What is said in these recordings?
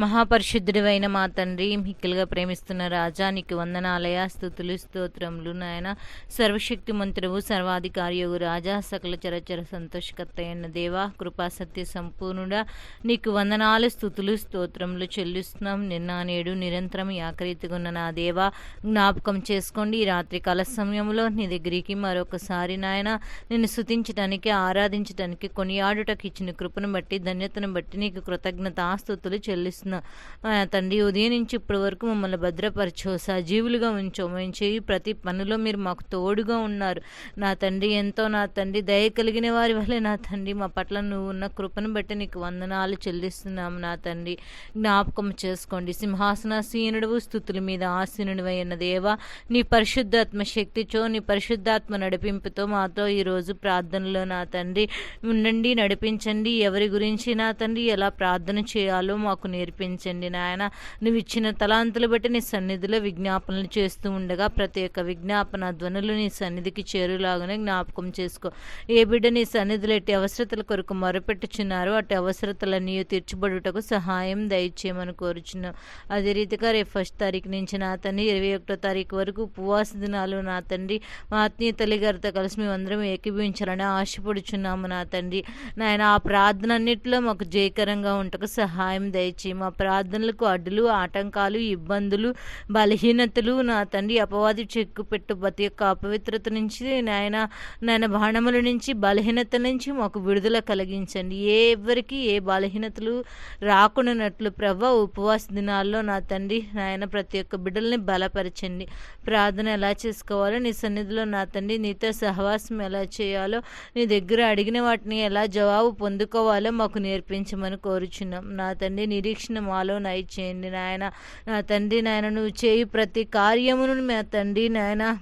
మహాపరిశుద్ధుడివైన మా తండ్రి మిక్కిలుగా ప్రేమిస్తున్న రాజా నీకు వందనాలయ స్థుతులు స్తోత్రములు నాయన. సర్వశక్తి మంత్రువు సర్వాధికారియగు రాజా సకల చరచర సంతోషకర్త అయిన దేవా కృపా సత్య సంపూర్ణుడా. నీకు వందనాలు స్థుతులు స్తోత్రములు చెల్లిస్తున్నాం. నిన్న నేడు నిరంతరం ఆకరీతిగున్న నా దేవా జ్ఞాపకం చేసుకోండి. ఈ రాత్రి కాల సమయంలో నీ దగ్గరికి మరొకసారి నాయన. నిన్ను స్థుతించడానికి ఆరాధించడానికి కొనియాడుటకు ఇచ్చిన కృపను బట్టి ధన్యతను బట్టి నీకు కృతజ్ఞత ఆస్తుతులు చెల్లిస్తున్నాం. ఆ, తండ్రి ఉదయం నుంచి ఇప్పటి వరకు మమ్మల్ని భద్రపరచో సజీవులుగా ఉంచో. మేము చేయి ప్రతి పనిలో మీరు మాకు తోడుగా ఉన్నారు. నా తండ్రి ఎంతో నా తండ్రి దయ కలిగిన వారి వల్లే నా తండ్రి మా పట్ల నువ్వు ఉన్న కృపను బట్టి నీకు వందనాలు చెల్లిస్తున్నాము నా తండ్రి. జ్ఞాపకం చేసుకోండి. సింహాసనాసీనుడు స్థుతుల మీద ఆసీనుడివై అయిన దేవా నీ పరిశుద్ధాత్మ శక్తితో నీ పరిశుద్ధాత్మ నడిపింపుతో మాతో ఈరోజు ప్రార్థనలో నా తండ్రి. ఉండండి నడిపించండి. ఎవరి గురించి నా తండ్రి ఎలా ప్రార్థన చేయాలో మాకు నేర్పించండి నాయన. నువ్వు ఇచ్చిన తలాంతులు బట్టి నీ సన్నిధిలో విజ్ఞాపనలు చేస్తూ ఉండగా ప్రతి ఒక్క విజ్ఞాపన ధ్వనులు నీ సన్నిధికి చేరులాగానే జ్ఞాపకం చేసుకో. ఏ బిడ్డ నీ సన్నిధిలో ఎట్టి అవసరతల కొరకు మొరపెట్టుచున్నారో అటు అవసరతలన్నీ తీర్చబడుటకు సహాయం దయచేయమని కోరుచున్నాం. అదే రీతిగా రేపు ఫస్ట్ తారీఖు నుంచి నా తండ్రి ఇరవై ఒకటో తారీఖు వరకు ఉపవాస దినాలు నా తండ్రి మా ఆత్మీయ తల్లి గారితో కలిసి మేమందరం ఏకీభవించాలని ఆశపడుచున్నాము నా తండ్రి. నాయన ఆ ప్రార్థన అన్నింటిలో మాకు జయకరంగా ఉంటకు సహాయం దయచేయమని మా ప్రార్థనలకు అడ్డులు ఆటంకాలు ఇబ్బందులు బలహీనతలు. నా తండ్రి అపవాది చెక్కు పెట్టు ప్రతి యొక్క అపవిత్రత నుంచి నాయన నాయన బాణముల నుంచి బలహీనత నుంచి మాకు విడుదల కలిగించండి. ఏ ఎవరికి ఏ బలహీనతలు రాకుండానట్లు ప్రభ ఉపవాస దినాల్లో నా తండ్రి నాయన ప్రతి ఒక్క బిడ్డల్ని బలపరచండి. ప్రార్థన ఎలా చేసుకోవాలో నీ సన్నిధిలో నా తండ్రి నీతో సహవాసం ఎలా చేయాలో నీ దగ్గర అడిగిన వాటిని ఎలా జవాబు పొందుకోవాలో మాకు నేర్పించమని కోరుచున్నాం. నా తండ్రి నిరీక్షణ మాలో నయచేయండి నాయన. నా తండ్రి నాయన నువ్వు చేయి ప్రతి కార్యమును మా తండ్రి నాయన.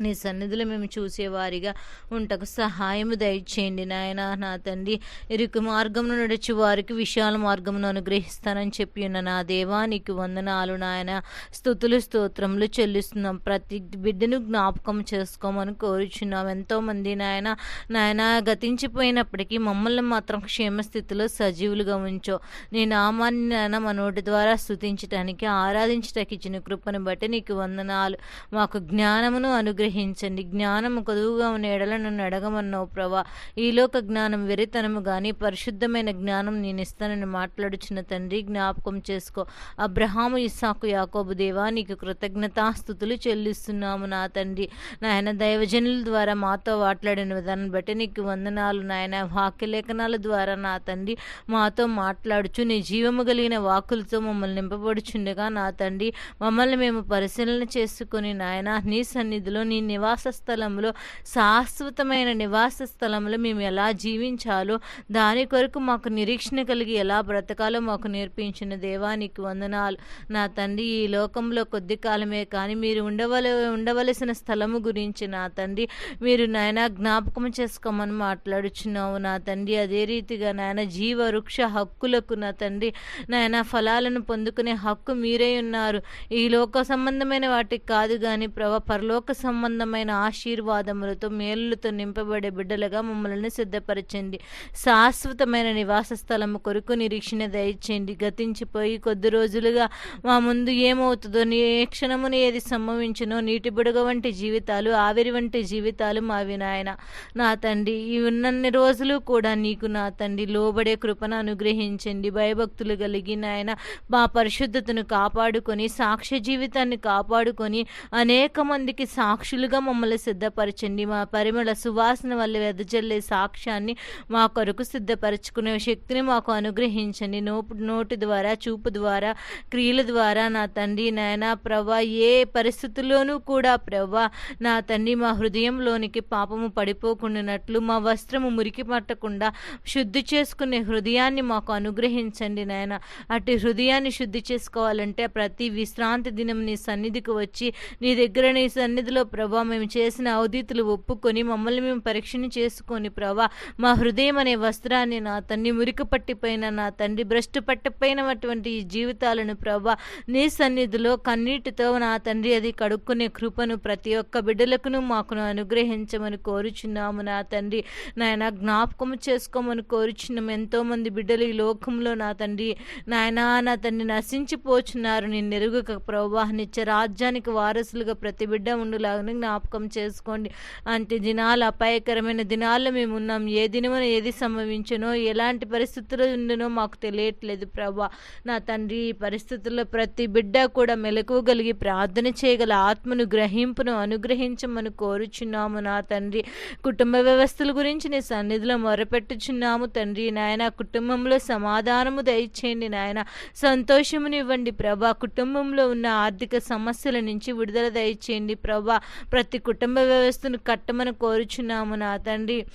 నీ సన్నిధిలో మేము చూసేవారిగా ఉంటకు సహాయము దయచేయండి నాయన నా తండ్రి. ఇరుకు మార్గమును నడిచి వారికి విశాల మార్గమును అనుగ్రహిస్తానని చెప్పి ఉన్న నా దేవా నీకు వందనాలు నాయన. స్థుతులు స్తోత్రములు చెల్లిస్తున్నాం. ప్రతి బిడ్డను జ్ఞాపకం చేసుకోమని కోరుచున్నాం. ఎంతోమంది నాయన నాయన గతించిపోయినప్పటికీ మమ్మల్ని మాత్రం క్షేమస్థితిలో సజీవులుగా ఉంచో. నీ నామాన్ని నాయన మా నోటి ద్వారా స్థుతించటానికి ఆరాధించటానికి ఇచ్చిన కృపను బట్టి నీకు వందనాలు. మాకు జ్ఞానమును అనుగ్రహించండి. జ్ఞానము కొదువుగా ఉన్న ఎడల నన్ను అడగమన్నావు ప్రభా. ఈ లోక జ్ఞానం వెరితనము కానీ పరిశుద్ధమైన జ్ఞానం నేను ఇస్తానని మాట్లాడుచున్న తండ్రి జ్ఞాపకం చేసుకో. అబ్రహాము ఇస్సాకు యాకోబు దేవా నీకు కృతజ్ఞతాస్థుతులు చెల్లిస్తున్నాము నా తండ్రి. నాయన దైవజనుల ద్వారా మాతో మాట్లాడిన విధానం బట్టి నీకు వందనాలు నాయన. వాక్యలేఖనాల ద్వారా నా తండ్రి మాతో మాట్లాడుచు నీ జీవము కలిగిన వాకులతో మమ్మల్ని నింపబడుచుండగా నా తండ్రి. మమ్మల్ని మేము పరిశీలన చేసుకుని నాయన నీ సన్నిధిలో నీ నివాస స్థలంలో శాశ్వతమైన నివాస స్థలంలో మేము ఎలా జీవించాలో దాని కొరకు మాకు నిరీక్షణ కలిగి ఎలా బ్రతకాలో మాకు నేర్పించిన దేవానికి వందనాలు. నా తండ్రి ఈ లోకంలో కొద్ది కాలమే కానీ మీరు ఉండవల ఉండవలసిన స్థలము గురించి నా తండ్రి మీరు నాయన జ్ఞాపకం చేసుకోమని మాట్లాడుచున్నావు. నా తండ్రి అదే రీతిగా నాయన జీవ వృక్ష హక్కులకు నా తండ్రి నాయన ఫలాలను పొందుకునే హక్కు మీరే ఉన్నారు. ఈ లోక సంబంధమైన వాటికి కాదు కానీ ప్రభ పరలోక సంబంధమైన ఆశీర్వాదములతో మేలులతో నింపబడే బిడ్డలుగా మమ్మల్ని సిద్ధపరచండి. శాశ్వతమైన నివాస స్థలము కొరకు నిరీక్షణ దయచేయండి. గతించిపోయి కొద్ది రోజులుగా మా ముందు ఏమవుతుందో నీ ఏ క్షణమును ఏది సంభవించినో నీటి బుడగ వంటి జీవితాలు ఆవిరి వంటి జీవితాలు మావి నాయన. నా తండ్రి ఈ ఉన్నన్ని రోజులు కూడా నీకు నా తండ్రి లోబడే కృపను అనుగ్రహించండి. భయభక్తులు కలిగి నాయన మా పరిశుద్ధతను కాపాడుకొని సాక్ష్య జీవితాన్ని కాపాడుకొని అనేక మందికి సాక్షులుగా మమ్మల్ని సిద్ధపరచండి. మా పరిమళ సువాసన వల్ల వెదజల్లే సాక్ష్యాన్ని మా కొరకు సిద్ధపరచుకునే శక్తిని మాకు అనుగ్రహించండి. నోపు నోటి ద్వారా చూపు ద్వారా క్రియల ద్వారా నా తండ్రి నాయన ప్రభా ఏ పరిస్థితుల్లోనూ కూడా ప్రభా నా తండ్రి మా హృదయంలోనికి పాపము పడిపోకుండానట్లు మా వస్త్రము మురికి పట్టకుండా శుద్ధి చేసుకునే హృదయాన్ని మాకు అనుగ్రహించండి నాయన. అటు హృదయాన్ని శుద్ధి చేసుకోవాలంటే ప్రతి విశ్రాంతి దినం నీ సన్నిధికి వచ్చి నీ దగ్గర నీ సన్నిధిలో ప్రభా మేము చేసిన అవధీతులు ఒప్పుకొని మమ్మల్ని మేము పరీక్షణ చేసుకొని ప్రభా మా హృదయం అనే వస్త్రాన్ని నా తండ్రి మురికి పట్టిపోయిన నా తండ్రి భ్రష్టు పట్టిపోయినటువంటి ఈ జీవితాలను ప్రభా నీ సన్నిధిలో కన్నీటితో నా తండ్రి అది కడుక్కునే కృపను ప్రతి ఒక్క బిడ్డలకును మాకును అనుగ్రహించమని కోరుచున్నాము నా తండ్రి. నాయన జ్ఞాపకం చేసుకోమని కోరుచున్నాము ఎంతోమంది బిడ్డలు ఈ లోకంలో నా తండ్రి నాయనా నా తండ్రి నశించిపోచున్నారు. నేను నెరుగుక ప్రభా నిత్య రాజ్యానికి వారసులుగా ప్రతి బిడ్డ ఉండులాగా జ్ఞాపకం చేసుకోండి. అంటే దినాలు అపాయకరమైన దినాల్లో మేము ఉన్నాం. ఏ దినమున ఏది సంభవించనో ఎలాంటి పరిస్థితులు ఉండనో మాకు తెలియట్లేదు ప్రభా. నా తండ్రి ఈ పరిస్థితుల్లో ప్రతి బిడ్డ కూడా మెలకువగలిగి ప్రార్థన చేయగల ఆత్మను గ్రహింపును అనుగ్రహించమని కోరుచున్నాము నా తండ్రి. కుటుంబ వ్యవస్థల గురించి నీ సన్నిధిలో మొరపెట్టుచున్నాము తండ్రి. నాయన కుటుంబంలో సమాధానము దయచేయండి నాయన. సంతోషమునివ్వండి ప్రభా. కుటుంబంలో ఉన్న ఆర్థిక సమస్యల నుంచి విడుదల దయచేయండి ప్రభా. ప్రతి కుటుంబ వ్యవస్థను కట్టమని కోరుచున్నాము నా తండ్రి.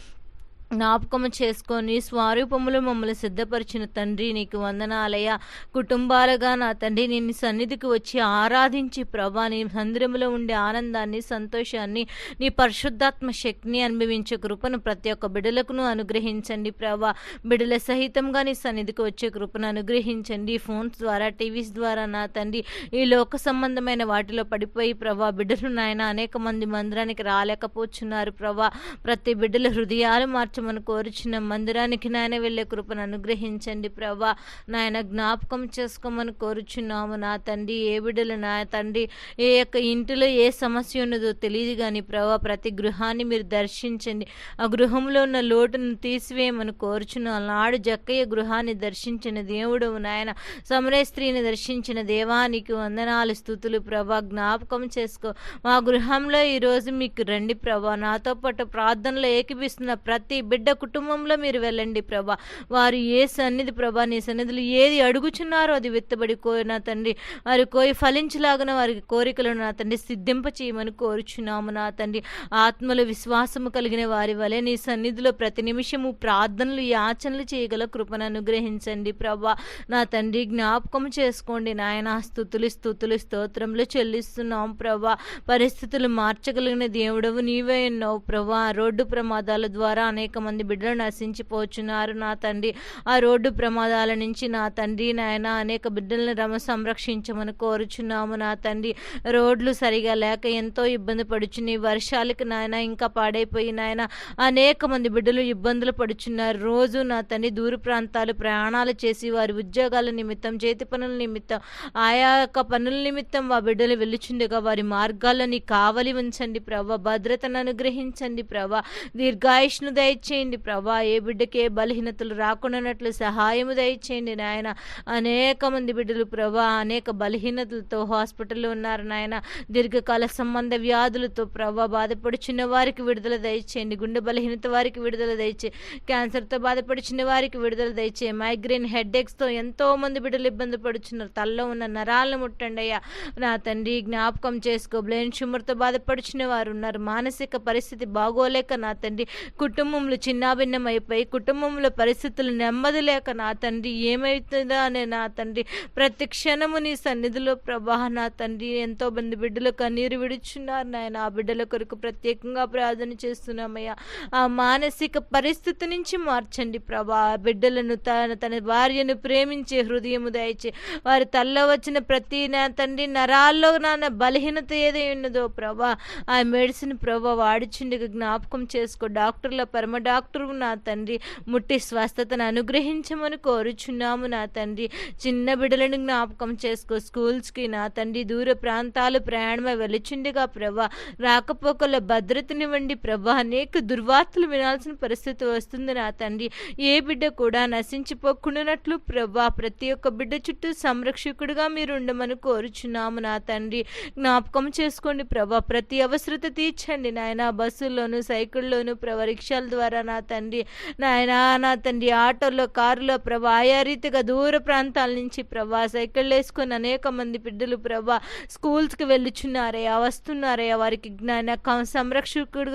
జ్ఞాపకము చేసుకొని స్వరూపములు మమ్మల్ని సిద్ధపరిచిన తండ్రి నీకు వందనాలయ కుటుంబాలుగా నా తండ్రి నేను సన్నిధికి వచ్చి ఆరాధించి ప్రభా నీ మందిరంలో ఉండే ఆనందాన్ని సంతోషాన్ని నీ పరిశుద్ధాత్మ శక్తిని అనుభవించే కృపను ప్రతి ఒక్క బిడలకును అనుగ్రహించండి ప్రభా. బిడల సహితంగా నీ సన్నిధికి వచ్చే కృపను అనుగ్రహించండి. ఫోన్స్ ద్వారా టీవీస్ ద్వారా నా తండ్రి ఈ లోక సంబంధమైన వాటిలో పడిపోయి ప్రభా బిడ్డలు నాయన అనేక మంది మందిరానికి రాలేకపోతున్నారు ప్రభా. ప్రతి బిడ్డల హృదయాలు మార్చమని కోరుచున్న మందిరానికి నాయన వెళ్ళే కృపను అనుగ్రహించండి ప్రభా. నాయన జ్ఞాపకం చేసుకోమని కోరుచున్నాము నా తండ్రి ఏ బిడ్డలు నా తండ్రి ఏ యొక్క ఇంటిలో ఏ సమస్య ఉన్నదో తెలియదు కానీ ప్రభా ప్రతి గృహాన్ని మీరు దర్శించండి. ఆ గృహంలో ఉన్న లోటును తీసివేయమని కోరుచున్నాం నాడు జక్కయ్య గృహాన్ని దర్శించిన దేవుడు నాయన సమరే స్త్రీని దర్శించిన దేవానికి వందనాలు స్థుతులు ప్రభా. జ్ఞాపకం చేసుకో మా గృహంలో ఈరోజు మీకు రండి ప్రభా. నాతో పాటు ప్రార్థనలో ఏకిపిస్తున్న ప్రతి బిడ్డ కుటుంబంలో మీరు వెళ్ళండి ప్రభా. వారు ఏ సన్నిధి ప్రభా నీ సన్నిధిలో ఏది అడుగుచున్నారో అది వెత్తబడి కోరిన తండ్రి. వారి కోరి ఫలించలాగిన వారికి కోరికలను నా తండ్రి సిద్ధింప చేయమని కోరుచున్నాము నా తండ్రి. ఆత్మలో విశ్వాసము కలిగిన వారి వలె నీ సన్నిధిలో ప్రతి నిమిషము ప్రార్థనలు యాచనలు చేయగల కృపను అనుగ్రహించండి ప్రభా. నా తండ్రి జ్ఞాపకం చేసుకోండి నాయన. స్థుతులు స్తుతులు స్తోత్రములు చెల్లిస్తున్నాం ప్రభా. పరిస్థితులు మార్చగలిగిన దేవుడవు నీవే ఉన్నావు ప్రభా. రోడ్డు ప్రమాదాల ద్వారా అనేక మంది బిడ్డలు నశించిపోచున్నారు నా తండ్రి. ఆ రోడ్డు ప్రమాదాల నుంచి నా తండ్రి నాయన అనేక బిడ్డలను రమ సంరక్షించమని కోరుచున్నాము నా తండ్రి. రోడ్లు సరిగా లేక ఎంతో ఇబ్బంది పడుచున్నాయి వర్షాలకి నాయన ఇంకా పాడైపోయి నాయన అనేక మంది బిడ్డలు ఇబ్బందులు పడుచున్నారు. రోజు నా తండ్రి దూర ప్రాంతాలు ప్రయాణాలు చేసి వారి ఉద్యోగాల నిమిత్తం చేతి పనుల నిమిత్తం ఆయా యొక్క పనుల నిమిత్తం ఆ బిడ్డలు వెళ్ళుచుండగా వారి మార్గాలని కావలి ఉంచండి ప్రభా. భద్రతను అనుగ్రహించండి ప్రభా. దీర్ఘాయుష్ను దయచేయండి ప్రభా. ఏ బిడ్డకే బలహీనతలు రాకుండానట్లు సహాయము దయచేయండి నాయన. అనేక మంది బిడ్డలు ప్రభా అనేక బలహీనతలతో హాస్పిటల్లో ఉన్నారు నాయన. దీర్ఘకాల సంబంధ వ్యాధులతో ప్రభా బాధపడుచున్న వారికి విడుదల దయచేయండి. గుండె బలహీనత వారికి విడుదల దయచే క్యాన్సర్తో బాధపడుచున్న వారికి విడుదల దయచే మైగ్రేన్ హెడ్ఏక్స్తో ఎంతో మంది బిడ్డలు ఇబ్బంది పడుచున్నారు. తల్లో ఉన్న నరాలను ముట్టండి అయ్యా. నా తండ్రి జ్ఞాపకం చేసుకో. బ్లెయిన్ షుమర్తో బాధపడుచున్న వారు ఉన్నారు. మానసిక పరిస్థితి బాగోలేక నా తండ్రి కుటుంబంలో చిన్నాభిన్నం చిన్నాభిన్నమైపోయి కుటుంబంలో పరిస్థితులు నెమ్మది లేక నా తండ్రి ఏమవుతుందా అనే నా తండ్రి ప్రతి క్షణము నీ సన్నిధిలో ప్రభా నా తండ్రి ఎంతో మంది బిడ్డలు కన్నీరు విడుచున్నారు నాయన. ఆ బిడ్డల కొరకు ప్రత్యేకంగా ప్రార్థన చేస్తున్నామయ్యా. ఆ మానసిక పరిస్థితి నుంచి మార్చండి ప్రభా. ఆ బిడ్డలను తన తన భార్యను ప్రేమించే హృదయము దయచే వారి తల్ల వచ్చిన ప్రతి నా తండ్రి నరాల్లో నాన్న బలహీనత ఏదై ఉన్నదో ప్రభా ఆ మెడిసిన్ ప్రభా వాడిచుండగా జ్ఞాపకం చేసుకో. డాక్టర్ల పరమ డాక్టర్ నా తండ్రి. ముట్టి స్వస్థతను అనుగ్రహించమని కోరుచున్నాము నా తండ్రి. చిన్న బిడ్డలను జ్ఞాపకం చేసుకో. స్కూల్స్కి నా తండ్రి దూర ప్రాంతాలు ప్రయాణమై వెలుచుండగా ప్రభా. రాకపోకల భద్రతనివ్వండి ప్రభా. అనేక దుర్వార్తలు వినాల్సిన పరిస్థితి వస్తుంది నా తండ్రి. ఏ బిడ్డ కూడా నశించిపోకుండానట్లు ప్రభా. ప్రతి ఒక్క బిడ్డ చుట్టూ సంరక్షకుడిగా మీరు ఉండమని కోరుచున్నాము నా తండ్రి. జ్ఞాపకం చేసుకోండి ప్రభా. ప్రతి అవసరత తీర్చండి నాయన. బస్సుల్లోను సైకిల్లోను ప్రభా రిక్షాల ద్వారా నా తండ్రి. నాయన నా తండ్రి ఆటోలో కారులో ప్రభా ఆయా రీతిగా దూర ప్రాంతాల నుంచి ప్రభా సైకిల్ వేసుకొని అనేక మంది బిడ్డలు ప్రభా స్కూల్స్కి వెళ్ళుచున్నారయ్యా వస్తున్నారయ్యా వారికి జ్ఞాన క-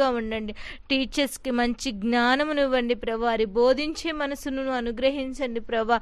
ఉండండి. టీచర్స్కి మంచి జ్ఞానమును ఇవ్వండి ప్రభా వారి బోధించే మనసును అనుగ్రహించండి ప్రభా.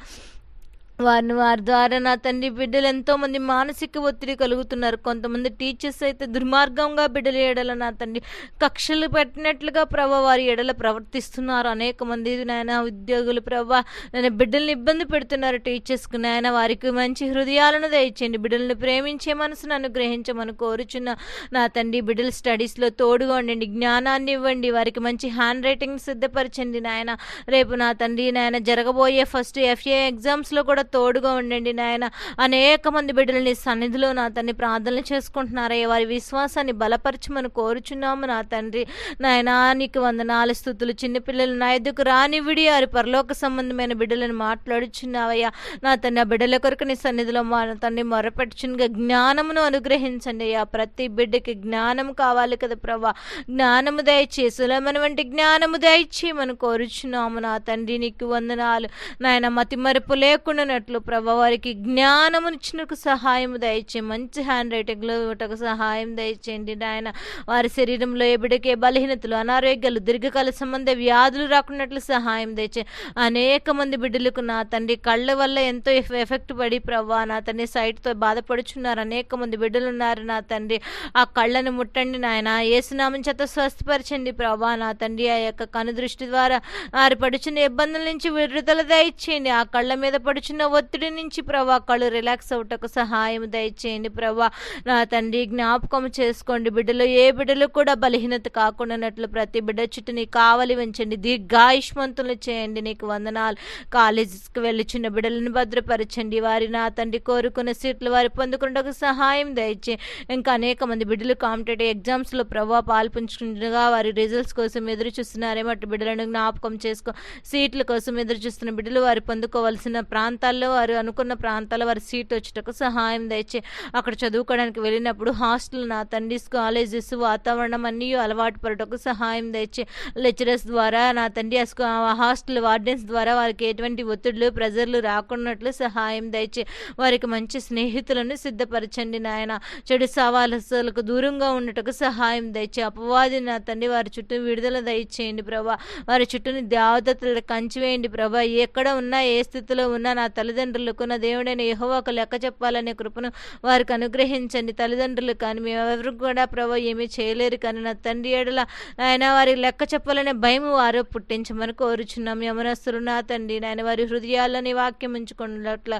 వారిని వారి ద్వారా నా తండ్రి బిడ్డలు ఎంతోమంది మానసిక ఒత్తిడి కలుగుతున్నారు. కొంతమంది టీచర్స్ అయితే దుర్మార్గంగా బిడ్డలు ఎడల నా తండ్రి కక్షలు పెట్టినట్లుగా ప్రభా వారి ఎడల ప్రవర్తిస్తున్నారు. అనేక మంది నాయన ఉద్యోగులు ప్రభా నేను బిడ్డల్ని ఇబ్బంది పెడుతున్నారు టీచర్స్కి. నాయన వారికి మంచి హృదయాలను దయచేయండి. బిడ్డల్ని ప్రేమించే మనసును అనుగ్రహించమని కోరుచున్న నా తండ్రి బిడ్డల స్టడీస్లో తోడుగా ఉండండి. జ్ఞానాన్ని ఇవ్వండి. వారికి మంచి హ్యాండ్ రైటింగ్ సిద్ధపరచండి. నాయన రేపు నా తండ్రి నాయన జరగబోయే ఫస్ట్ ఎఫ్ఏ ఎగ్జామ్స్లో కూడా తోడుగా ఉండండి నాయన. అనేక మంది బిడ్డలని సన్నిధిలో నా తండ్రి ప్రార్థనలు చేసుకుంటున్నారయ్యా. వారి విశ్వాసాన్ని బలపరచమని కోరుచున్నాము నా తండ్రి. నాయన నీకు వందనాలు స్థుతులు. చిన్నపిల్లలు నా ఎద్దుకు రానివిడి వారి పరలోక సంబంధమైన బిడ్డలను మాట్లాడుచున్నావయ్యా. నా తండ్రి ఆ బిడ్డల కొరకు నీ సన్నిధిలో మా తండ్రి మొరపెట్టుచునిగా జ్ఞానమును అనుగ్రహించండి అయ్యా ప్రతి బిడ్డకి జ్ఞానం కావాలి కదా ప్రభా. జ్ఞానము దయచేసి సులమన వంటి జ్ఞానము దయచేయమని మనం కోరుచున్నాము నా తండ్రి. నీకు వందనాలు. నాయన మతి లేకుండా లేకుండానట్లు ప్రభా వారికి జ్ఞానమునిచ్చినకు సహాయం దయచే మంచి హ్యాండ్ రైటింగ్లో ఇవ్వటకు సహాయం దయచేయండి నాయన. వారి శరీరంలో ఏ బిడ్డకే బలహీనతలు అనారోగ్యాలు దీర్ఘకాల సంబంధ వ్యాధులు రాకున్నట్లు సహాయం దయచే అనేక మంది బిడ్డలకు నా తండ్రి కళ్ళ వల్ల ఎంతో ఎఫెక్ట్ పడి ప్రభా నా తండ్రి సైట్తో బాధపడుచున్నారు. అనేక మంది బిడ్డలు ఉన్నారు నా తండ్రి. ఆ కళ్ళను ముట్టండి నాయన. ఏసునామం చేత స్వస్థపరచండి ప్రభా నా తండ్రి. ఆ యొక్క కనుదృష్టి ద్వారా వారు పడుచున్న ఇబ్బందుల నుంచి విడుదల దయచేయండి. ఆ కళ్ళ మీద పడుచున్న ఒత్తిడి నుంచి ప్రభా కళ్ళు రిలాక్స్ అవుటకు సహాయం దయచేయండి ప్రభా. నా తండ్రి జ్ఞాపకం చేసుకోండి. బిడ్డలు ఏ బిడ్డలు కూడా బలహీనత కాకుండానట్లు ప్రతి బిడ్డ చుట్టూ నీ కావలి ఉంచండి దీర్ఘాయుష్మంతులు చేయండి. నీకు వందనాలు. కాలేజెస్కి వెళ్ళి చిన్న బిడ్డలను భద్రపరచండి. వారి నా తండ్రి కోరుకున్న సీట్లు వారి పొందుకుంటకు సహాయం దయచే. ఇంకా అనేక మంది బిడ్డలు కాంపిటేటివ్ ఎగ్జామ్స్లో ప్రభావ పాల్పంచుకుండగా వారి రిజల్ట్స్ కోసం ఎదురు చూస్తున్నారేమో అటు బిడ్డలను జ్ఞాపకం చేసుకో. సీట్ల కోసం ఎదురు చూస్తున్న బిడ్డలు వారు పొందుకోవాల్సిన ప్రాంతాల్లో వారు అనుకున్న ప్రాంతాల్లో వారి సీట్ వచ్చేటకు సహాయం దయచే అక్కడ చదువుకోవడానికి వెళ్ళినప్పుడు హాస్టల్ నా తండ్రి కాలేజెస్ వాతావరణం అన్నీ అలవాటు పడటకు సహాయం దయచే లెక్చరర్స్ ద్వారా నా తండ్రి హాస్టల్ వార్డెన్స్ ద్వారా వారికి ఎటువంటి ఒత్తిడులు ప్రెజర్లు రాకున్నట్లు సహాయం దయచే వారికి మంచి స్నేహితులను సిద్ధపరచండి నాయన. చెడు సవాలసలకు దూరంగా ఉండటకు సహాయం దయచే అపవాది నా తండ్రి వారి చుట్టూ విడుదల దయచేయండి ప్రభా. వారి చుట్టూని దేవతలు కంచివేయండి ప్రభా. ఎక్కడ ఉన్నా ఏ స్థితిలో ఉన్నా నా తల్లిదండ్రులకు నా దేవుడైన యహోవాకు లెక్క చెప్పాలనే కృపను వారికి అనుగ్రహించండి. తల్లిదండ్రులు కానీ మేమెవరు కూడా ప్రభా ఏమీ చేయలేరు. కానీ నా తండ్రి ఏడల ఆయన వారికి లెక్క చెప్పాలనే భయం వారు పుట్టించమని కోరుచున్నాం. యమనస్తులు నా తండ్రి. నాయన వారి హృదయాలని వాక్యం ఉంచుకున్నట్ల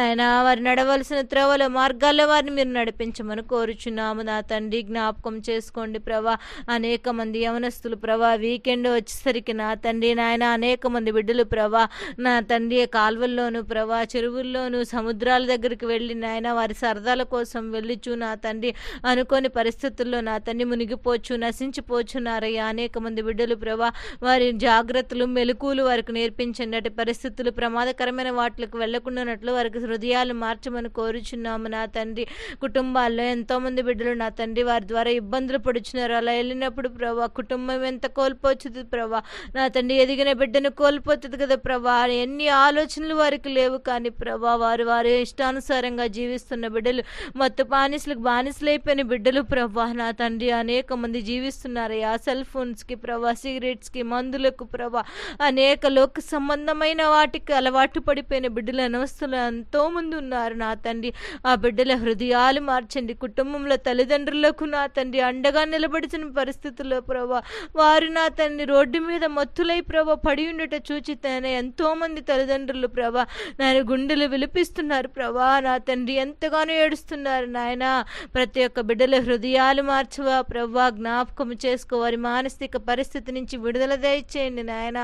ఆయన వారి నడవలసిన త్రవల మార్గాల్లో వారిని మీరు నడిపించమని కోరుచున్నాము. నా తండ్రి జ్ఞాపకం చేసుకోండి ప్రభా. అనేక మంది యవనస్తులు ప్రభా వీకెండ్ వచ్చేసరికి నా తండ్రి నాయన అనేక మంది బిడ్డలు ప్రభా నా తండ్రి కాల్వల్లోనూ ప్రభా చెరువుల్లోను సముద్రాల దగ్గరికి వెళ్ళి నాయన వారి సరదాల కోసం వెళ్ళిచు నా తండ్రి అనుకోని పరిస్థితుల్లో నా తండ్రి మునిగిపోవచ్చు నశించిపోచున్నారయ్యా అనేక మంది బిడ్డలు ప్రభా వారి జాగ్రత్తలు మెలకువలు వారికి నేర్పించండి. అటు పరిస్థితులు ప్రమాదకరమైన వాటికి వెళ్ళకుండానట్లు వారికి హృదయాలు మార్చమని కోరుచున్నాము నా తండ్రి. కుటుంబాల్లో ఎంతో మంది బిడ్డలు నా తండ్రి వారి ద్వారా ఇబ్బందులు పడుచున్నారు. అలా వెళ్ళినప్పుడు ప్రభా కుటుంబం ఎంత కోల్పోతుంది ప్రభా? నా తండ్రి ఎదిగిన బిడ్డను కోల్పోతుంది కదా ప్రభా? ఎన్ని ఆలోచనలు వారికి లేవు కానీ ప్రభా వారు వారి ఇష్టానుసారంగా జీవిస్తున్న బిడ్డలు మత్తు బానిసలకు బానిసలైపోయిన బిడ్డలు ప్రభా నా తండ్రి అనేక మంది జీవిస్తున్నారు. సెల్ ఫోన్స్కి ప్రభా సిగరెట్స్కి మందులకు ప్రభా అనేక లోక సంబంధమైన వాటికి అలవాటు పడిపోయిన బిడ్డల అనవస్థలు ఎంతోమంది ఉన్నారు నా తండ్రి. ఆ బిడ్డల హృదయాలు మార్చండి. కుటుంబంలో తల్లిదండ్రులకు నా తండ్రి అండగా నిలబడిచిన పరిస్థితుల్లో ప్రభా వారు నా తండ్రి రోడ్డు మీద మత్తులై ప్రభా పడి ఉండట చూచితేనే ఎంతో మంది తల్లిదండ్రులు ప్రభా నాయన గుండెలు విలిపిస్తున్నారు ప్రభా. నా తండ్రి ఎంతగానో ఏడుస్తున్నారు నాయన. ప్రతి ఒక్క బిడ్డల హృదయాలు మార్చవా ప్రభా. జ్ఞాపకం చేసుకో. వారి మానసిక పరిస్థితి నుంచి విడుదల దయచేయండి నాయన.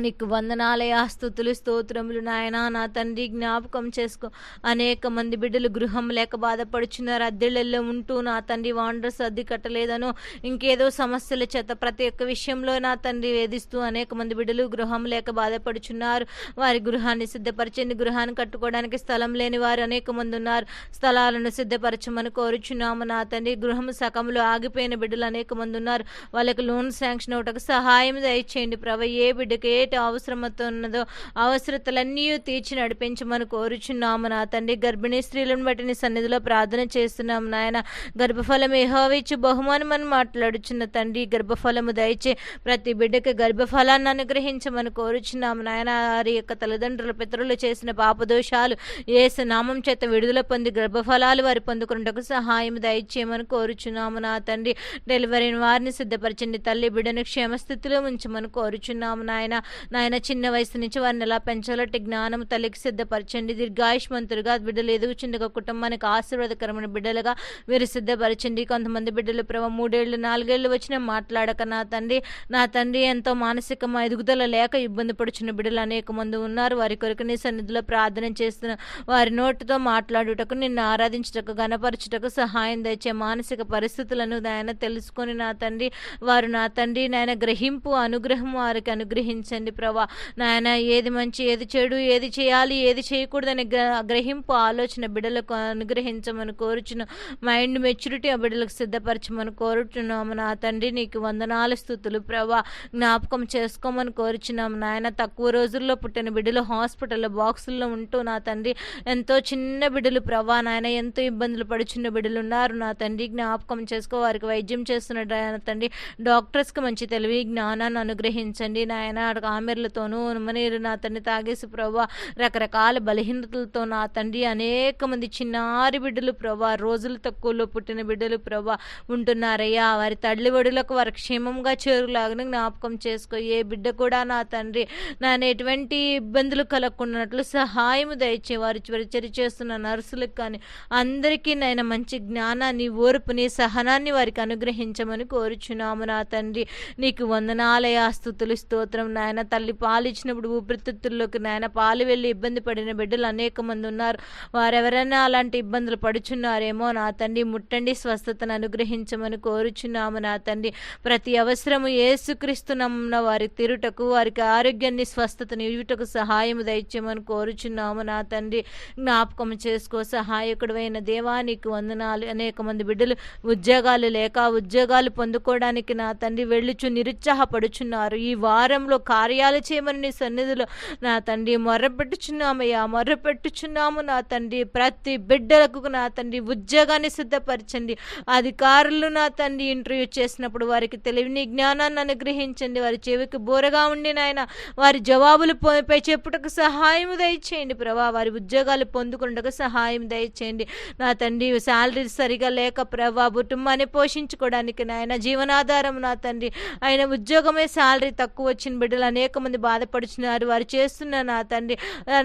నీకు వందనాలయ స్థుతులు స్తోత్రములు నాయన. నా తండ్రి జ్ఞాపకం చేసుకో. అనేక మంది బిడ్డలు గృహం లేక బాధపడుచున్నారు. అద్దెళ్ళల్లో ఉంటూ నా తండ్రి వాండర్స్ అద్దె కట్టలేదను ఇంకేదో సమస్యల చేత ప్రతి ఒక్క విషయంలో నా తండ్రి వేధిస్తూ అనేక మంది బిడ్డలు గృహం లేక బాధపడుచున్నారు. వారి గృహాన్ని సిద్ధపరచండి. గృహాన్ని కట్టుకోవడానికి స్థలం లేని వారు అనేక మంది ఉన్నారు. స్థలాలను సిద్ధపరచమని కోరుచున్నాము. నా తండ్రి గృహం సకంలో ఆగిపోయిన బిడ్డలు అనేక మంది ఉన్నారు. వాళ్ళకి లోన్ శాంక్షన్ అవటకు సహాయం దయచేయండి. ప్రభ ఏ బిడ్డకి ఏ ఏటి అవసరమతో ఉన్నదో అవసరతలన్నీ తీర్చి నడిపించమని కోరుచున్నాము నా తండ్రి గర్భిణీ స్త్రీలను బట్టి నీ సన్నిధిలో ప్రార్థన చేస్తున్నాము నాయన. గర్భఫలం ఏహోవిచ్చు బహుమానం అని మాట్లాడుచున్న తండ్రి గర్భఫలము దయచే ప్రతి బిడ్డకి గర్భఫలాన్ని అనుగ్రహించమని కోరుచున్నాము నాయన. వారి యొక్క తల్లిదండ్రుల పితరులు చేసిన పాపదోషాలు ఏసు నామం చేత విడుదల పొంది గర్భఫలాలు వారి పొందుకున్నటకు సహాయం దయచేయమని కోరుచున్నాము నా తండ్రి. డెలివరీ వారిని సిద్ధపరచండి. తల్లి బిడ్డను క్షేమస్థితిలో ఉంచమని కోరుచున్నాము నాయన. నాయన చిన్న వయసు నుంచి వారిని ఎలా పెంచాలంటే జ్ఞానం తల్లికి సిద్ధపరచండి. దీర్ఘాయుష్మంతులుగా బిడ్డలు ఎదుగుచుండగా కుటుంబానికి ఆశీర్వాదకరమైన బిడ్డలుగా మీరు సిద్ధపరచండి. కొంతమంది బిడ్డలు ప్రభావ మూడేళ్ళు నాలుగేళ్ళు వచ్చిన మాట్లాడక నా తండ్రి నా తండ్రి ఎంతో మానసిక ఎదుగుదల లేక ఇబ్బంది పడుచున్న బిడ్డలు అనేక మంది ఉన్నారు. వారి కొరకు నీ సన్నిధిలో ప్రార్థన చేస్తున్న వారి నోటితో మాట్లాడుటకు నిన్ను ఆరాధించుటకు గణపరచుటకు సహాయం తెచ్చే మానసిక పరిస్థితులను నాయన తెలుసుకొని నా తండ్రి వారు నా తండ్రి. నాయన గ్రహింపు అనుగ్రహం వారికి అనుగ్రహించండి. ప్రభా. నాయన ఏది మంచి ఏది చెడు ఏది చేయాలి ఏది చేయకూడదని గ్రహింపు ఆలోచన బిడ్డలకు అనుగ్రహించమని కోరుచున్న మైండ్ మెచ్యూరిటీ ఆ బిడ్డలకు సిద్ధపరచమని కోరుచున్నాము. నా తండ్రి నీకు వందనాలు స్థుతులు ప్రభా. జ్ఞాపకం చేసుకోమని కోరుచున్నాము. నాయన తక్కువ రోజుల్లో పుట్టిన బిడ్డలు హాస్పిటల్ బాక్సుల్లో ఉంటూ నా తండ్రి ఎంతో చిన్న బిడ్డలు ప్రభా. నాయన ఎంతో ఇబ్బందులు పడుచున్న బిడ్డలు ఉన్నారు. నా తండ్రి జ్ఞాపకం చేసుకో. వారికి వైద్యం చేస్తున్న నా తండ్రి డాక్టర్స్కి మంచి తెలివి జ్ఞానాన్ని అనుగ్రహించండి. నాయన ఆమెర్లతోనూ ఉమ్మనీరు నా తండ్రి తాగేసి ప్రభా రకరకాల బలహీనతలతో నా తండ్రి అనేక మంది చిన్నారి బిడ్డలు ప్రభా రోజులు తక్కువలో పుట్టిన బిడ్డలు ప్రభా ఉంటున్నారయ్యా. వారి తల్లివడులకు వారి క్షేమంగా చేరులాగని జ్ఞాపకం చేసుకో. ఏ బిడ్డ కూడా నా తండ్రి నాన్న ఎటువంటి ఇబ్బందులు కలగకున్నట్లు సహాయము దయచే వారి పరిచర్య చేస్తున్న నర్సులకు కానీ అందరికీ నాయన మంచి జ్ఞానాన్ని ఓర్పుని సహనాన్ని వారికి అనుగ్రహించమని కోరుచున్నాము నా తండ్రి. నీకు వందనాలయ స్థుతులు స్తోత్రం నాయన. తల్లి పాలిచ్చినప్పుడు ఊపిరితిత్తుల్లోకి నాయన పాలు వెళ్ళి ఇబ్బంది పడిన బిడ్డలు అనేక మంది ఉన్నారు. వారెవరైనా అలాంటి ఇబ్బందులు పడుచున్నారేమో నా తండ్రి ముట్టండి స్వస్థతను అనుగ్రహించమని కోరుచున్నాము నా తండ్రి. ప్రతి అవసరము ఏసుక్రీస్తు నమ్మున వారి తిరుటకు వారికి ఆరోగ్యాన్ని స్వస్థతను ఇవ్వటకు సహాయము దయచేయమని కోరుచున్నాము నా తండ్రి. జ్ఞాపకం చేసుకో సహాయకుడైన దేవానికి వందనాలు. అనేక మంది బిడ్డలు ఉద్యోగాలు లేక ఉద్యోగాలు పొందుకోవడానికి నా తండ్రి వెళ్ళుచు నిరుత్సాహపడుచున్నారు. ఈ వారంలో కార్యాలు చేయమని నీ సన్నిధిలో నా తండ్రి మొర్రపెట్టుచున్నామయ్యా మొర్రపెట్టుచున్నాము నా తండ్రి. ప్రతి బిడ్డలకు నా తండ్రి ఉద్యోగాన్ని సిద్ధపరచండి. అధికారులు నా తండ్రి ఇంటర్వ్యూ చేసినప్పుడు వారికి తెలివిని జ్ఞానాన్ని అనుగ్రహించండి. వారి చెవికి బోరగా ఉండి నాయన వారి జవాబులు పై చెప్పుటకు సహాయం దయచేయండి. ప్రభా వారి ఉద్యోగాలు పొందుకున్నటకు సహాయం దయచేయండి. నా తండ్రి శాలరీ సరిగా లేక ప్రభా కుటుంబాన్ని పోషించుకోవడానికి నాయన జీవనాధారం నా తండ్రి. ఆయన ఉద్యోగమే శాలరీ తక్కువ వచ్చిన బిడ్డలు అనేక మంది బాధపడుచున్నారు. వారు చేస్తున్న నా తండ్రి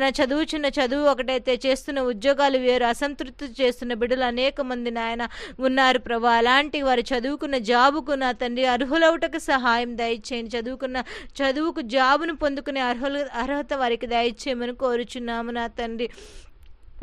నా చదువుచున్న చదువు ఒకటైతే చేస్తున్న ఉద్యోగాలు వేరు అసంతృప్తి చేస్తున్న బిడ్డలు అనేక మంది నాయన ఉన్నారు ప్రభా. అలాంటి వారు చదువుకున్న జాబుకు నా తండ్రి అర్హులవుటకు సహాయం దయచేయండి. చదువుకున్న చదువుకు జాబును పొందుకునే అర్హులు అర్హత వారికి దయచేయమని కోరుచున్నాము నా తండ్రి.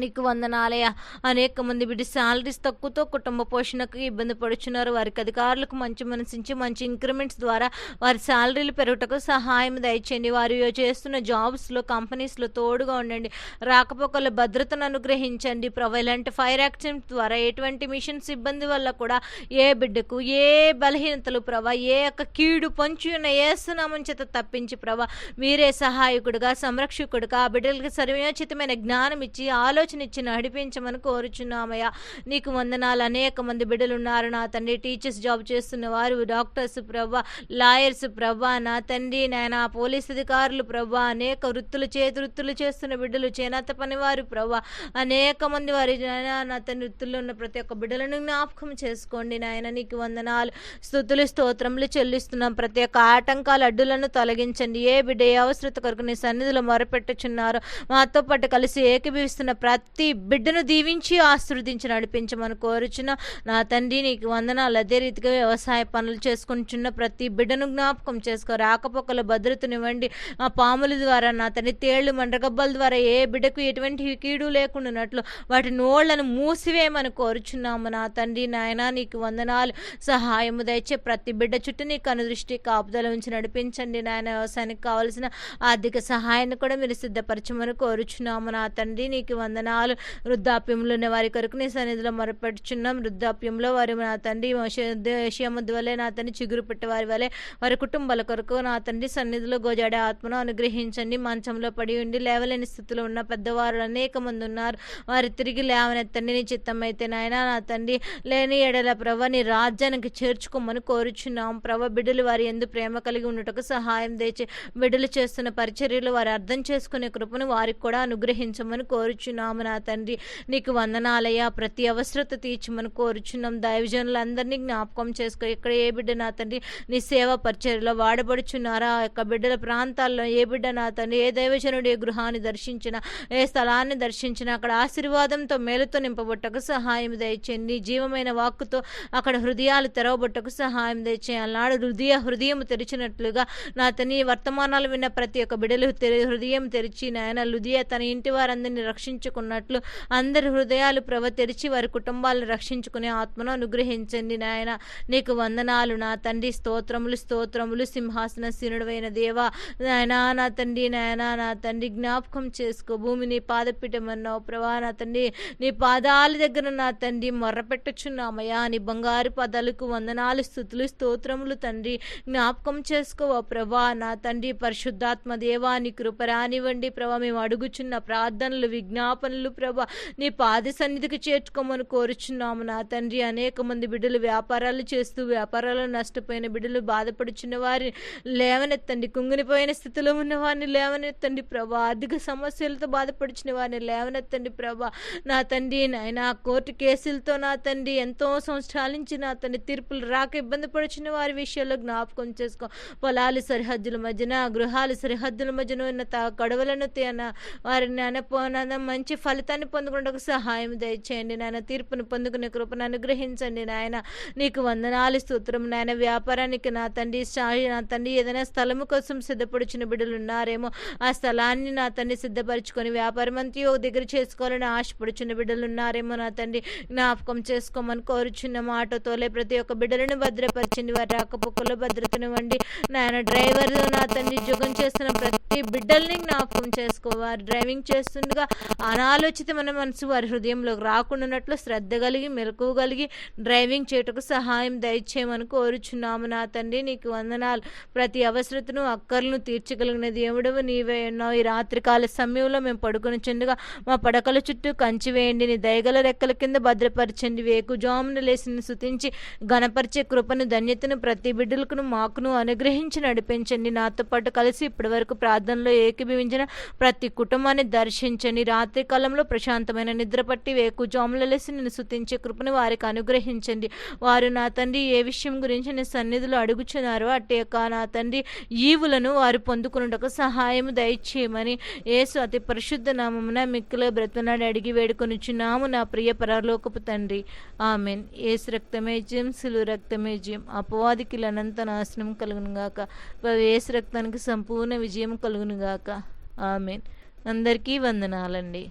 నీకు వందనాలయ అనేక మంది బిడ్డ శాలరీస్ తక్కువతో కుటుంబ పోషణకు ఇబ్బంది పడుచున్నారు. వారికి అధికారులకు మంచి మనసించి మంచి ఇంక్రిమెంట్స్ ద్వారా వారి శాలరీలు పెరుగుటకు సహాయం దయచేయండి. వారు చేస్తున్న జాబ్స్లో కంపెనీస్లో తోడుగా ఉండండి. రాకపోకల భద్రతను అనుగ్రహించండి. ప్రభా ఇలాంటి ఫైర్ యాక్సిడెంట్ ద్వారా ఎటువంటి మిషన్స్ ఇబ్బంది వల్ల కూడా ఏ బిడ్డకు ఏ బలహీనతలు ప్రభా ఏ యొక్క కీడు పొంచి ఉన్న ఏసునామం చేత తప్పించి ప్రభా మీరే సహాయకుడుగా సంరక్షకుడుగా ఆ బిడ్డలకి సర్వయోచితమైన జ్ఞానం ఇచ్చి ఆలోచన ఇచ్చి నడిపించమని కోరుచున్నామయ్యా. నీకు వందనాలు. అనేక మంది బిడ్డలు ఉన్నారు నా తండ్రి. టీచర్స్ జాబ్ చేస్తున్న వారు డాక్టర్స్ ప్రభా లాయర్స్ ప్రభా నా తండ్రి నాయన పోలీస్ అధికారులు ప్రభా అనేక వృత్తులు చేతి వృత్తులు చేస్తున్న బిడ్డలు చేనేత పనివారు ప్రభా అనేక మంది వారి నా తండ్రి వృత్తుల్లో ఉన్న ప్రతి ఒక్క బిడ్డలను జ్ఞాపకం చేసుకోండి నాయన. నీకు వందనాలు. స్థుతులు స్తోత్రములు చెల్లిస్తున్నాం. ప్రతి ఒక్క ఆటంకాలు అడ్డులను తొలగించండి. ఏ బిడ్డ ఏ అవసరత కొరకు నీ సన్నిధిలో మొరపెట్టుచున్నారు మాతో పాటు కలిసి ఏకీభవిస్తున్న ప్రతి బిడ్డను దీవించి ఆశీర్వదించి నడిపించమని కోరుచున్న నా తండ్రి నీకు వందనాలు. అదే రీతిగా వ్యవసాయ పనులు చేసుకుంటున్న ప్రతి బిడ్డను జ్ఞాపకం చేసుకో. రాకపోకల భద్రతనివ్వండి. ఆ పాముల ద్వారా నా తండ్రి తేళ్ళు మండ్రగబ్బల ద్వారా ఏ బిడ్డకు ఎటువంటి కీడు లేకుండానట్లు వాటి నోళ్ళను మూసివేయమని కోరుచున్నాము నా తండ్రి. నాయన నీకు వందనాలు. సహాయము దయచే ప్రతి బిడ్డ చుట్టూ నీ కనుదృష్టి కాపుదల ఉంచి నడిపించండి నాయన. వ్యవసాయానికి కావలసిన ఆర్థిక సహాయాన్ని కూడా మీరు సిద్ధపరచమని కోరుచున్నాము నా తండ్రి. నీకు వందన వందనాలు వృద్ధాప్యంలో ఉన్న వారి కొరకు నీ సన్నిధిలో మొరపెట్టుచున్నాం వృద్ధాప్యంలో వారి నా తండ్రి దేశము వలె నా తండ్రి చిగురు పెట్టే వారి వలె వారి కుటుంబాల కొరకు నా తండ్రి సన్నిధిలో గోజాడే ఆత్మను అనుగ్రహించండి. మంచంలో పడి ఉండి లేవలేని స్థితిలో ఉన్న పెద్దవారు అనేక మంది ఉన్నారు. వారి తిరిగి లేవనెత్తండి. నీ చిత్తం అయితే నాయన నా తండ్రి లేని ఎడల ప్రభ నీ రాజ్యానికి చేర్చుకోమని కోరుచున్నాం. ప్రభ బిడ్డలు వారి ఎందు ప్రేమ కలిగి ఉండటకు సహాయం తెచ్చి బిడ్డలు చేస్తున్న పరిచర్యలు వారు అర్థం చేసుకునే కృపను వారికి కూడా అనుగ్రహించమని కోరుచున్నాం. నా తండ్రి నీకు వందనాలయ్యా. ప్రతి అవసరత తీర్చమని కోరుచున్నాం. దైవజనులందరినీ జ్ఞాపకం చేసుకో. ఇక్కడ ఏ బిడ్డ నా తండ్రి నీ సేవా పరిచర్లో వాడబడుచున్నారా? ఆ యొక్క బిడ్డల ప్రాంతాల్లో ఏ బిడ్డ నా తండ్రి ఏ దైవజనుడు ఏ గృహాన్ని దర్శించిన ఏ స్థలాన్ని దర్శించిన అక్కడ ఆశీర్వాదంతో మేలుతో నింపబొట్టకు సహాయం దయచేయండి నీ జీవమైన వాక్కుతో అక్కడ హృదయాలు తెరవబొట్టకు సహాయం దయచేయాలి నాడు హృదయ హృదయం తెరిచినట్లుగా నా తని వర్తమానాలు విన్న ప్రతి ఒక్క బిడలు తెరి హృదయం తెరిచి నాయన హృదయ తన ఇంటి వారందరినీ ఉన్నట్లు అందరి హృదయాలు ప్రభ తెరిచి వారి కుటుంబాలను రక్షించుకునే ఆత్మను అనుగ్రహించండి నాయన. నీకు వందనాలు నా తండ్రి. స్తోత్రములు స్తోత్రములు సింహాసన సినుడవైన దేవా. నాయనా నా తండ్రి నాయనా నా తండ్రి జ్ఞాపకం చేసుకో. భూమిని పాదపీఠమన్నావు ప్రభా. నా తండ్రి నీ పాదాల దగ్గర నా తండ్రి మొర్రపెట్టచున్నామయ్యా నీ బంగారు పదాలకు వందనాలు స్థుతులు స్తోత్రములు తండ్రి. జ్ఞాపకం చేసుకోవా ప్రభా. నా తండ్రి పరిశుద్ధాత్మ దేవా నీ కృప రానివ్వండి ప్రభా. మేము అడుగుచున్న ప్రార్థనలు విజ్ఞాపనలు ప్రభా. నీ పాద సన్నిధికి చేర్చుకోమని కోరుచున్నాము నా తండ్రి. అనేక మంది బిడ్డలు వ్యాపారాలు చేస్తూ వ్యాపారాలు నష్టపోయిన బిడ్డలు బాధపడుచున్న వారిని లేవనెత్తండి. కుంగినిపోయిన స్థితిలో ఉన్న వారిని లేవనెత్తండి ప్రభా. ఆర్థిక సమస్యలతో బాధపడుచున్న వారిని లేవనెత్తండి ప్రభా. నా తండ్రి నాయన కోర్టు కేసులతో నా తండ్రి ఎంతో సంవత్సరాల నుంచి నా తండ్రి తీర్పులు రాక ఇబ్బంది పడుచున్న వారి విషయంలో జ్ఞాపకం చేసుకో. పొలాలు సరిహద్దుల మధ్యన గృహాలు సరిహద్దుల మధ్యన ఉన్న త తేన వారిని అనపోన మంచి ఫలితాన్ని పొందుకున్నకు సహాయం దయచేయండి నాయన. తీర్పును పొందుకునే కృపను అనుగ్రహించండి నాయన. నీకు వందనాలు స్తోత్రం నాయన. వ్యాపారానికి నా తండ్రి సాయి నా తండ్రి ఏదైనా స్థలము కోసం సిద్ధపడిచిన బిడ్డలు ఉన్నారేమో ఆ స్థలాన్ని నా తండ్రి సిద్ధపరచుకొని వ్యాపారం అంతా ఒక దగ్గర చేసుకోవాలని ఆశపడుచున్న బిడ్డలు ఉన్నారేమో నా తండ్రి. జ్ఞాపకం చేసుకోమని కోరుచున్న మాటతోలే ప్రతి ఒక్క బిడ్డలను భద్రపరిచింది. వారి రాకపోకల్లో భద్రతనివ్వండి నాయన డ్రైవర్ నా తండ్రి జుగం చేస్తున్న ప్రతి బిడ్డల్ని జ్ఞాపకం చేసుకో. వారు డ్రైవింగ్ చేస్తుండగా అనాలోచితమైన మనసు వారి హృదయంలోకి రాకుండానట్లు శ్రద్ధ కలిగి మెలకువ కలిగి డ్రైవింగ్ చేయుటకు సహాయం దయచేయమని కోరుచున్నాము. నా తండ్రి నీకు వందనాలు. ప్రతి అవసరతను అక్కర్లను తీర్చగలిగిన దేవుడవు నీవే ఉన్నావు. ఈ రాత్రికాల సమయంలో మేము పడుకుని చెందుగా మా పడకల చుట్టూ కంచి వేయండి. నీ దయగల రెక్కల కింద భద్రపరచండి. వేకు జామున లేసి సుతించి గణపరిచే కృపను ధన్యతను ప్రతి బిడ్డలకును మాకును అనుగ్రహించి నడిపించండి. నాతో పాటు కలిసి ఇప్పటి వరకు ప్రార్థనలో ఏకీభవించిన ప్రతి కుటుంబాన్ని దర్శించండి. రాత్రి కాలంలో ప్రశాంతమైన నిద్రపట్టి వేకుజాముల వేకు జాముల లేసి సుతించే కృపను వారికి అనుగ్రహించండి. వారు నా తండ్రి ఏ విషయం గురించి నీ సన్నిధిలో అడుగుచున్నారో అట్టే యొక్క నా తండ్రి ఈవులను వారు పొందుకున్నటకు సహాయం దయచేయమని యేసు అతి పరిశుద్ధ నామమున మిక్కులో బ్రతనాడు అడిగి వేడుకొనుచున్నాము నా ప్రియ పరలోకపు తండ్రి. ఆమెన్. ఏసు రక్తమే జయం సిలు రక్తమే జయం. అపవాదికి అనంత నాశనం కలుగునుగాక. ఏసు రక్తానికి సంపూర్ణ విజయం కలుగునుగాక. ఆమెన్. అందరికీ వందనాలండి.